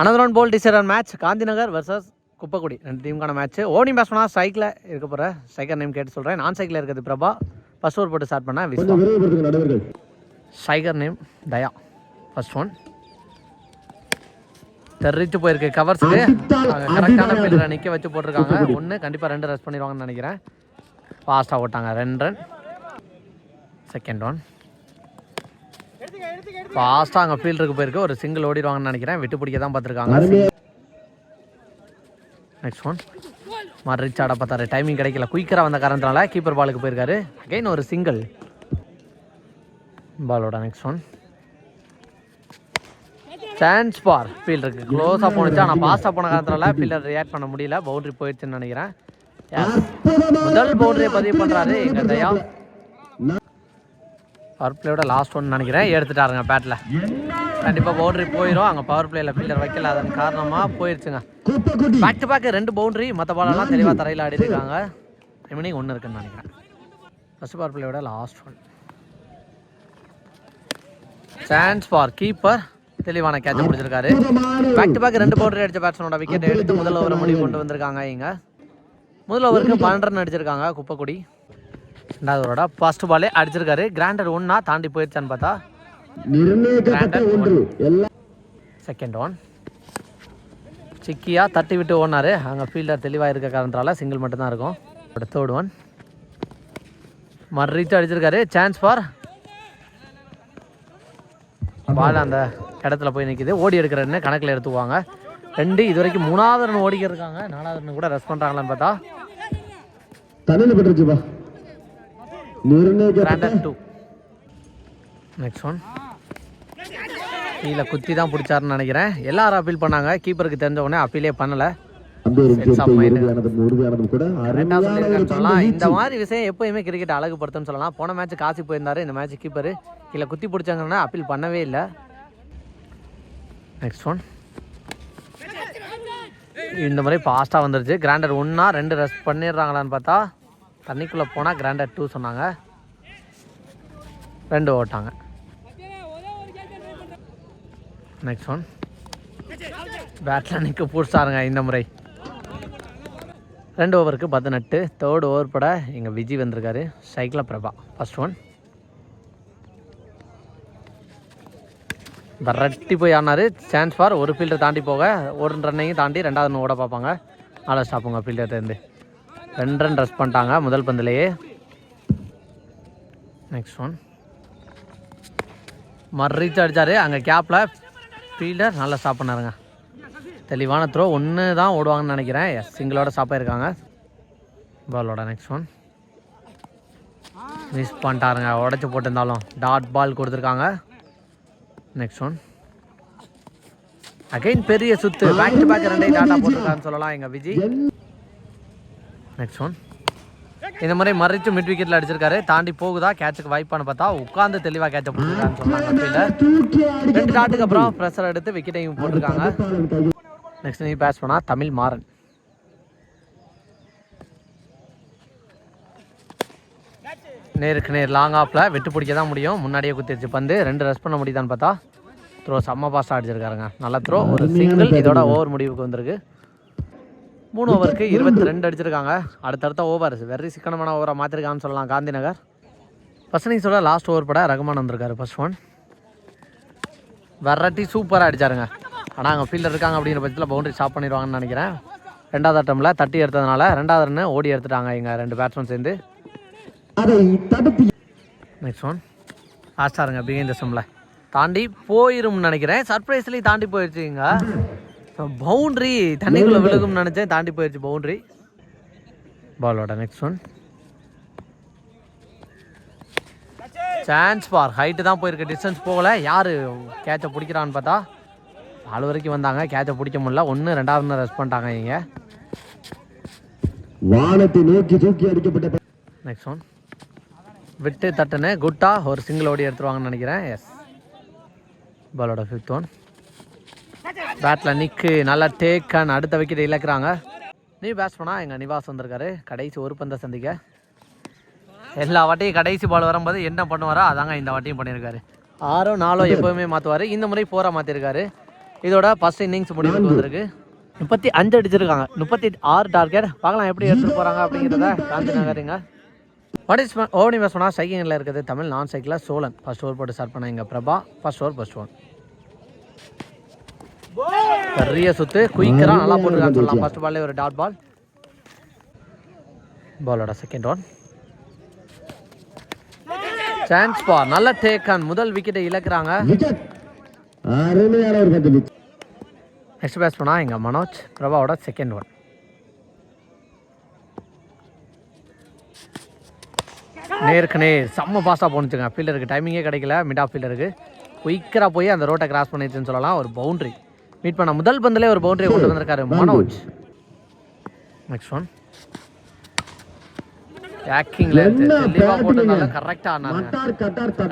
Another one ball decider match. Gandhinagar versus Kuppakudi. ரெண்டு டீமுக்கான match ஓடி பேசணும்னா சைக்கிளில் இருக்க போகிற சைக்கிள் நேம் கேட்டு சொல்கிறேன் நான் சைக்கிளில் இருக்கிறது பிரபா. ஃபர்ஸ்ட் ஓவர் போட்டு ஸ்டார்ட் பண்ணேன் சைகர் நேம் தயா. ஃபர்ஸ்ட் ஒன் தெரிச்சு போயிருக்கு. கவர்ஸுக்கு கரெக்டான ஃபீல்டரை நிற்க வச்சு போட்டிருக்காங்க ஒன்று கண்டிப்பாக ரெண்டு ரஸ் பண்ணிடுவாங்கன்னு நினைக்கிறேன். ஃபாஸ்ட்டாக ஓட்டாங்க. ரெண்டு ரன் செகண்ட் ஒன் ஃபாஸ்ட்டாக அங்கே ஃபீல்டருக்கு போயிருக்கு. ஒரு சிங்கிள் ஓடிடுவாங்கன்னு நினைக்கிறேன். விட்டு பிடிக்க தான் பார்த்துருக்காங்க. நெக்ஸ்ட் ஒன் மாதிரி ரிச் ஆட பார்த்தாரு. டைமிங் கிடைக்கல. குயிக்கராக வந்த காரணத்தினால கீப்பர் பாலுக்கு போயிருக்காரு. அகைன் ஒரு சிங்கிள் பாலோட நெக்ஸ்ட் ஒன் சான்ஸ் பார் ஃபீல்டருக்கு க்ளோஸாக போனுச்சு ஆனால் ஃபாஸ்ட்டாக போன காரணத்தினால ஃபீல்டர் ரியாக்ட் பண்ண முடியல. பவுண்ட்ரி போயிடுச்சுன்னு நினைக்கிறேன். முதல் பவுண்டரியை பதிவு பண்ணுறாரு எங்கள் தயா பவர் பிளேயோட லாஸ்ட் ஒன் நினைக்கிறேன். எடுத்துட்டாருங்க பேட்டில் கண்டிப்பாக பவுண்டரி போயிடும் அங்கே பவர் பிளேயில் ஃபீல்டர் வைக்கல அதன் காரணமாக போயிடுச்சுங்க பேக் டு பேக் ரெண்டு பவுண்டரி மற்ற பாலெல்லாம் தெளிவாக தரையில் ஆடி இருக்காங்க. ரிமைனிங் ஒன்று இருக்குன்னு நினைக்கிறேன். First power பிளேயோட last one chance for keeper தெளிவான கேட்ச பிடிச்சிருக்காரு பேக் டு பேக் ரெண்டு பவுண்டரி அடிச்ச பேட்ஸ்மேனோட விக்கெட் எடுத்து முதல் ஓவரை முடிவு கொண்டு வந்திருக்காங்க இங்க. முதல் ஓவருக்கு பன்னெண்டு ரன் அடிச்சிருக்காங்க குப்பக்குடி. ரெண்டாவது ஓவரோட ஃபர்ஸ்ட் பாலே அடிச்சிருக்காரு. கிராண்டர் ஒன்னா தாண்டி போயிடுச்சான்னு பார்த்தா. செகண்ட் ஒன் சிக்கியா தட்டி விட்டு ஓடினாரு. அங்கே ஃபீல்டர் தெளிவாக இருக்க காரணத்தால சிங்கிள் மட்டும்தான் இருக்கும். தேர்ட் ஒன் மறு அடிச்சிருக்காரு. சான்ஸ் ஃபார் பால் அந்த இடத்துல போய் நிற்கிது ஓடி எடுக்கிறன்னு கணக்கில் எடுத்துக்குவாங்க. ரெண்டு இது வரைக்கும் மூணாவது ரன் ஓடிக்க இருக்காங்க. நாலாவது ரன் கூட ரெஸ்ட் பண்ணுறாங்களான்னு பார்த்தா. தண்ணியில் பட்டுருச்சுப்பா டூ நெக்ஸ்ட் ஒன் கீழே குத்தி தான் பிடிச்சாருன்னு நினைக்கிறேன். எல்லாரும் அப்பீல் பண்ணாங்க. கீப்பருக்கு தெரிஞ்ச உடனே அப்பீலே பண்ணலை. இந்த. மாதிரி விஷயம் எப்பயுமே கிரிக்கெட் அழகுபடுத்தும்னு சொல்லலாம். போன மேட்ச் காசி போயிருந்தாரு. இந்த மேட்ச் கீப்பர் கீழே குத்தி பிடிச்சாங்கன்னா அப்பீல் பண்ணவே இல்லை. நெக்ஸ்ட் ஒன் இந்த மாதிரி ஃபாஸ்ட்டாக வந்துருச்சு. கிராண்டர் ஒன்றா ரெண்டு ரெஸ்ட் பண்ணிடுறாங்களான்னு பார்த்தா தண்ணிக்குள்ளே போனால் கிராண்டட் டூ சொன்னாங்க. ரெண்டு ஓட்டாங்க. நெக்ஸ்ட் ஒன் பேட்டில் நிற்க பிடிச்சாருங்க இந்த முறை. ரெண்டு ஓவருக்கு பதினெட்டு. தேர்ட் ஓவர் பட எங்கள் விஜய் வந்திருக்காரு. சைக்கிள பிரபா. ஃபஸ்ட் ஒன் விரட்டி போய் ஆனார் சான்ஸ் ஃபார் ஒரு ஃபீல்டர் தாண்டி போக. ஒரு ரன்னையும் தாண்டி ரெண்டாவது ஓட பார்ப்பாங்க. நாலு ஸ்டாப்புங்க ஃபீல்டர்லேருந்து ரெண்டு ரன் ரஸ் பண்ணிட்டாங்க முதல் பந்திலேயே. நெக்ஸ்ட் ஒன் மறுத்து அடித்தார் அங்கே கேப்பில் ஃபீல்டர் நல்லா ஸ்டாப் பண்ணாருங்க. தெளிவான த்ரோ ஒன்று தான் ஓடுவாங்கன்னு நினைக்கிறேன். எஸ் சிங்கிளோட ஸ்டாப் ஆயிருக்காங்க. பாலோட நெக்ஸ்ட் ஒன் மிஸ் பண்ணிட்டாருங்க. உடச்சி போட்டிருந்தாலும் டாட் பால் கொடுத்துருக்காங்க. நெக்ஸ்ட் ஒன் அகைன் பெரிய சுத்து. பேக் டு பேக் ரெண்டையும் டாட்டா போட்டிருக்கான்னு சொல்லலாம் எங்கள் விஜய் நெக்ஸ்ட் ஒன் இந்த மாதிரி மறைச்சு மிட் விக்கெட்டில் அடிச்சிருக்காரு. தாண்டி போகுதா? கேட்சுக்கு வாய்ப்பான்னு பார்த்தா உட்காந்து தெளிவாக கேட்ச போட்டிருக்கான்னு சொன்னாங்க. ரெண்டு டாட்டுக்கு அப்புறம் ப்ரெஷர் எடுத்து விக்கெட்டையும் போட்டிருக்காங்க. நெக்ஸ்ட் நீ பேட்ச் பண்ணா தமிழ் மாறன். நேருக்கு நேர் லாங் ஆஃபில் விட்டு பிடிக்க தான் முடியும். முன்னாடியே குத்திருச்சு பந்து. ரெண்டு ரெஸ்ட் பண்ண முடியுதான்னு பார்த்தா த்ரோ செம்ம பாஸ்டாக அடிச்சிருக்காருங்க. நல்ல த்ரோ ஒரு சிங்கிள் இதோட ஓவர் முடிவுக்கு வந்திருக்கு. மூணு ஓவருக்கு இருபத்தி ரெண்டு அடிச்சிருக்காங்க. அடுத்தடுத்த ஓவர் வெரி சிக்கனமான ஓவராக மாற்றிருக்கான்னு சொல்லலாம் காந்தி நகர் ஃபர்ஸ்ட் இன்னிங்ஸோட லாஸ்ட் ஓவர் பட ரகுமான் வந்திருக்காரு ஃபர்ஸ்ட் ஒன் வெரைட்டி சூப்பராக அடிச்சாருங்க. ஆனால் அங்கே ஃபீல்டர் இருக்காங்க அப்படிங்கிற பட்சத்தில் பவுண்டரி ஸ்டாப் பண்ணிடுவாங்கன்னு நினைக்கிறேன். ரெண்டாவது அட்டமில் தட்டி எடுத்ததுனால ரெண்டாவது ரன்னு ஓடி எடுத்துட்டாங்க இங்கே ரெண்டு பேட்ஸ்மேன் சேர்ந்து. நெக்ஸ்ட் ஒன் ஆஸ்டாருங்க பிகைன் தசமில் தாண்டி போயிரும்னு நினைக்கிறேன். சர்ப்ரைஸ்லேயும் தாண்டி போயிடுச்சுங்க பவுண்ட்ரி தண்ணிக்குள்ளே விழுகும்னு நினச்சேன் தாண்டி போயிடுச்சு பவுண்ட்ரி பாலோட next one chance for height தான் போயிருக்கு டிஸ்டன்ஸ் போகல. யார் கேட்சை பிடிக்கிறான்னு பார்த்தா நாலு வரைக்கும் வந்தாங்க கேட்சை பிடிக்க முடியல. ஒன்று ரெண்டாவது ரெஸ்ட் பண்ணிட்டாங்க இங்கே வானத்தை நோக்கி தூக்கி அடிக்கப்பட்ட நெக்ஸ்ட் ஒன் விட்டு தட்டுன்னு குட்டா ஒரு சிங்கிள் ஓடி எடுத்துருவாங்கன்னு நினைக்கிறேன். எஸ் பாலோட ஃபிஃப்த் ஒன் பேட்டில் நிக்கு நல்லா டேக் அண்ட் அடுத்த விக்கெட் இழக்கிறாங்க. நீ பேட்ஸ் பண்ணால் எங்கள் நிவாஸ் வந்திருக்காரு. கடைசி ஒரு பந்தை சந்திக்க. எல்லா வாட்டியும் கடைசி பால் வரும்போது என்ன பண்ணுவாரோ அதாங்க இந்த வாட்டியும் பண்ணியிருக்காரு ஆறோ நாலோ எப்போவுமே மாற்றுவார் இந்த முறை ஃபோராக மாற்றிருக்காரு இதோட ஃபர்ஸ்ட் இன்னிங்ஸ் முடிவுக்கு வந்திருக்கு. முப்பத்தி அஞ்சு அடிச்சிருக்காங்க. முப்பத்தி ஆறு டார்கெட் பார்க்கலாம் எப்படி எடுத்துகிட்டு போகிறாங்க அப்படிங்கிறத காந்தி நகருங்க வாட் இஸ் ஓவனி பஸ் பண்ணால் சைக்கிளில் இருக்குது தமிழ் நான் சைக்கிளில் சோழன். ஃபஸ்ட் ஓவர் போட்டு ஸ்டார்ட் பண்ண இங்கே Prabha. First over first one பெரிய சுத்து. குயிக்கரா நல்லா போட்டுருக்கான்னு சொல்லலாம். ஃபர்ஸ்ட் பால்லே ஒரு டாட் பால் பாலோட செகண்ட் ஒன் சான்ஸ் பார் நல்ல டேக் ஆன் முதல் விக்கெட்டை இழக்கிறாங்க. நெக்ஸ்ட் பேட்ஸ் பண்ணா எங்க மனோஜ். பிரபாவோட செகண்ட் ஒன் நேருக்கு நேர். செம்ம ஃபாஸ்ட்டாக போணுச்சுங்க. ஃபீல்டருக்கு டைமிங்கே கிடைக்கல. மிட் ஆஃப் ஃபீல்டருக்கு குயிக்கராக போய் அந்த ரோட்டை கிராஸ் பண்ணிடுச்சுன்னு சொல்லலாம். ஒரு பவுண்ட்ரி மீட் பண்ண முதல் பந்திலே ஒரு பவுண்டரி கொண்டு வந்திருக்காரு மனோஜ். நெக்ஸ்ட் ஒன் தெளிவாக போட்டதுனால batting? கரெக்டாக ஆனாங்க.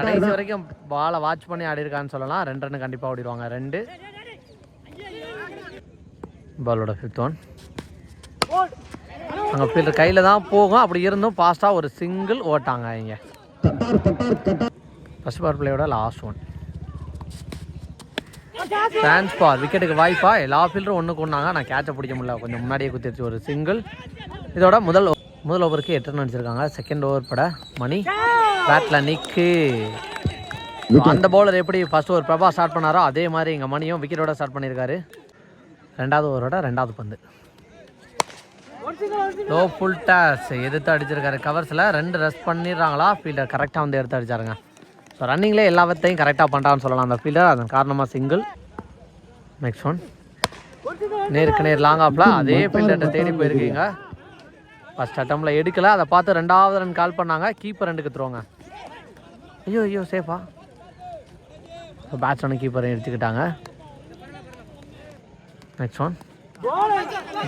கடைசி. வரைக்கும் பாலை வாட்ச் பண்ணி ஆடி இருக்கான்னு சொல்லலாம். ரெண்டு ரன் கண்டிப்பாக ஓடிடுவாங்க. ரெண்டு. பாலோட ஃபிஃப்த் ஒன் அங்கே ஃபீல்டர் கையில் தான் போகும். அப்படி இருந்தும் ஃபாஸ்ட்டாக ஒரு சிங்கிள் ஓட்டாங்க இங்க. ஃபர்ஸ்ட் பவர் பிளேயோட லாஸ்ட் ஒன் சான்ஸ் பார் விக்கெட்டுக்கு வாய்ப்பா எல்லா ஃபீல்டரும் ஒன்று கொண்டாங்க நான் கேட்சை பிடிக்க முடியல. கொஞ்சம் முன்னாடியே குத்திருச்சு ஒரு சிங்கிள் இதோட முதல் முதல் ஓவருக்கு எட்டு ரன் அடிச்சிருக்காங்க. செகண்ட் ஓவர் பட மணி. பேட்டில் நிற்கு அந்த பவுலர் எப்படி ஃபர்ஸ்ட் ஓவர் பிரபா ஸ்டார்ட் பண்ணாரோ அதே மாதிரி எங்கள் மணியும் விக்கெட்டோட ஸ்டார்ட் பண்ணியிருக்காரு. ரெண்டாவது ஓவரோட ரெண்டாவது பந்து. லோ ஃபுல் டாஸ் எதிர்த்து அடிச்சிருக்காரு கவர்ஸில் ரெண்டு ரெஸ்ட் பண்ணிடுறாங்களா. ஃபீல்டர் கரெக்டாக வந்து எடுத்து அடிச்சாருங்க. ஸோ ரன்னிங்லேயே எல்லாத்தையும் கரெக்டாக பண்ணுறான்னு சொல்லலாம். அந்த ஃபீல்டர் அதன் காரணமாக சிங்கிள் நெக்ஸ்ட் ஒன் நேருக்கு நேர் லாங் ஆஃபில் அதே ஃபீல்டர்கிட்ட தேடி போயிருக்கீங்க. ஃபர்ஸ்ட் அட்டம்ல எடுக்கல. அதை பார்த்து ரெண்டாவது ரன் கால் பண்ணாங்க. கீப்பர் ரெண்டுக்கு த்ரோங்க ஐயோ ஐயோ சேஃபா பேட்ஸ்மேன் கீப்பரை எடுத்துக்கிட்டாங்க. நெக்ஸ்ட் ஒன்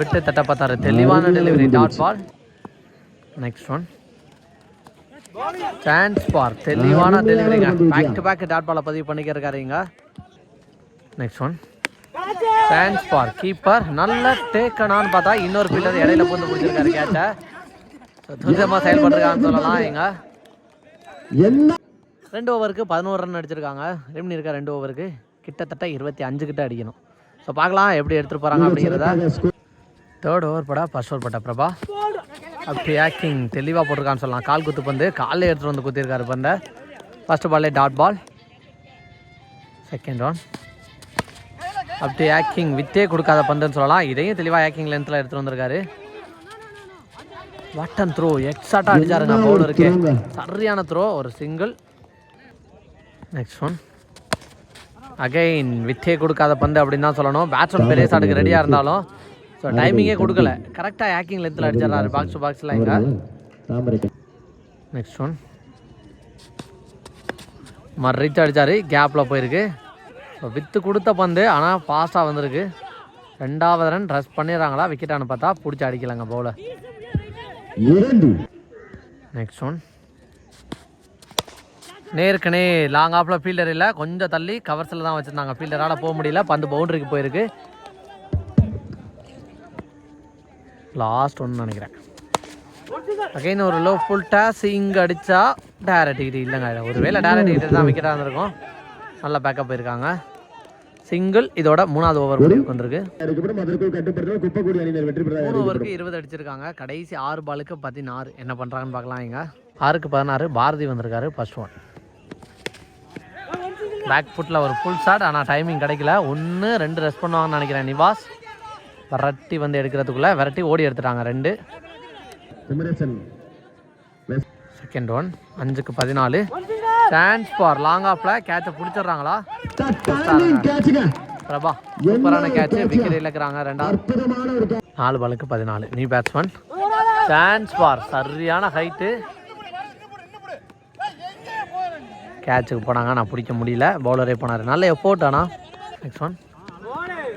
விட்டு தட்ட பார்த்தாரு தெளிவான delivery dot ball next one chance for. தெளிவான டெலிவரிங்க பேக் டு பேக் டாட் பாலை பதிவு பண்ணிக்கிறக்காரு இங்க next one chance for. Keeper நல்ல டேக்கனான்னு பார்த்தா இன்னொரு ஃபீல்டர் இடையில பூந்து பிடிச்சிருக்காரு. கேட்ச துரிதமாக செயல்பட்டுருக்கான்னு சொல்லலாம் இங்க என்ன? ரெண்டு ஓவருக்கு பதினோரு ரன் அடிச்சிருக்காங்க. ரெமினி இருக்கா? ரெண்டு ஓவருக்கு கிட்டத்தட்ட இருபத்தி அஞ்சு கிட்ட அடிக்கணும். ஸோ பார்க்கலாம் எப்படி எடுத்துகிட்டு போகிறாங்க அப்படிங்கிறத. தேர்ட் ஓவர் படா ஃபர்ஸ்ட் ஓவர் பட்டா பிரபா? ஆக்டிங் தெளிவாக போட்டிருக்கான்னு சொல்லலாம். கால் குத்து பந்து காலில் எடுத்துகிட்டு வந்து குத்திருக்காரு பந்தை. ஃபர்ஸ்ட் பால்லே டாட் பால் செகண்ட் ஒன் அப்படி ஆக்டிங் வித்தே கொடுக்காத பந்துன்னு சொல்லலாம். இதையும் தெளிவாக ஆக்டிங் லென்த்தில் எடுத்துகிட்டு வந்திருக்காரு. வாட் அண்ட் த்ரோ எக்ஸாக்டாக அடிச்சாருங்க பவுலருக்கு. சரியான த்ரோ ஒரு சிங்கிள் நெக்ஸ்ட் ஒன் அகைன் வித்தே கொடுக்காத பந்து அப்படின்னு தான் சொல்லணும். பேட்ஸ்மேன் பெரிய ஷாட்டுக்கு ரெடியாக இருந்தாலும். ஸோ டைமிங்கே கொடுக்கல. கரெக்டாக ஹேக்கிங் லென்த்தில் அடிச்சிடறாரு பாக்ஸ் டு பாக்ஸில் இங்கே. நெக்ஸ்ட் ஒன் மறிச்சு அடிச்சாரு. கேப்பில் போயிருக்கு. ஸோ வித்து கொடுத்த பந்து ஆனால் ஃபாஸ்ட்டாக வந்திருக்கு. ரெண்டாவது ரன் ரஸ் பண்ணிடுறாங்களா? விக்கெட்டானு பார்த்தா பிடிச்சி அடிக்கலாங்க பவுலர் இரண்டு. நெக்ஸ்ட் ஒன் நேருக்கு நே லாங் ஆஃபில் ஃபீல்டர் இல்லை. கொஞ்சம் தள்ளி கவர்ஸில் தான் வச்சுருந்தாங்க. ஃபீல்டரால் போக முடியல. பந்து பவுண்டரிக்கு போயிருக்கு. லாஸ்ட் ஒன்று நினைக்கிறேன். அகைன் ஒரு லோ ஃபுல் டேஸ் இங்கே அடித்தா டேரக்ட் ஹிட் இல்லைங்க ஒருவேளை டேரக்ட் ஹிட் தான் விக்கெட்டாக இருந்திருக்கும். நல்ல பேக்கப் இருக்காங்க சிங்கிள் இதோட மூணாவது ஓவர் முடிவுக்கு வந்திருக்கு. மூணு ஓவருக்கு இருபது அடிச்சிருக்காங்க. கடைசி ஆறு பாலுக்கு பதினாறு. என்ன பண்ணுறாங்கன்னு பார்க்கலாம் இங்க. ஆறுக்கு பதினாறு பாரதி வந்திருக்காரு ஃபர்ஸ்ட் ஒன் பேக் ஃபுட்டில் ஒரு ஃபுல் ஷாட் ஆனால் டைமிங் கிடைக்கல. ஒன்று ரெண்டு ரெஸ்ட் பண்ணுவாங்கன்னு நினைக்கிறேன் நிவாஸ். விரட்டி வந்து எடுக்கிறதுக்குள்ளே விரட்டி ஓடி எடுத்துட்டாங்க ரெண்டு. செகண்ட் ஒன் அஞ்சுக்கு பதினாலு. சான்ஸ் ஃபார் லாங் ஆஃப்ல கேட்சை பிடிச்சிடுறாங்களா? பிரபா சூப்பரான கேட்ச் விக்கெட் இழக்கிறாங்க ரெண்டாவது. நாலு பாலுக்கு பதினாலு. நீ பேட்ஸ்மேன் சான்ஸ் பார் சரியான ஹைட்டு கேட்சுக்கு போனாங்க நான் பிடிக்க முடியல. பவுலரே போனார். நல்ல எஃபோர்ட் ஆனால் நெக்ஸ்ட் ஒன்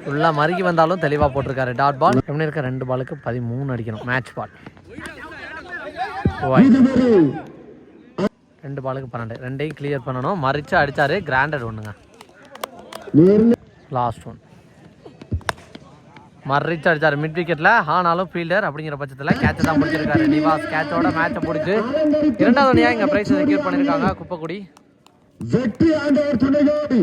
ஃபுல்லாக மறுக்கி வந்தாலும் தெளிவாக போட்டிருக்காரு. டாட் பால் எப்படி இருக்க ரெண்டு பாலுக்கு பதிமூணு அடிக்கணும். மேட்ச் பால் ரெண்டு பாலுக்கு பன்னெண்டு. ரெண்டையும் கிளியர் பண்ணணும். மறிச்சு அடித்தாரு கிராண்டட் ஒன்றுங்க லாஸ்ட் ஒன் மறிச்சு அடித்தார் மிட் விக்கெட்டில் ஆனாலும் ஃபீல்டர் அப்படிங்கிற பட்சத்தில் கேட்ச் தான் பிடிச்சிருக்காரு நிவாஸ் கேட்சோட மேட்சை பிடிச்சி இரண்டாவது அணியாக இங்கே பிரைஸ் செக்யூர் பண்ணியிருக்காங்க குப்பக்குடி. வெற்றி ஆண்டவர் துணையோடு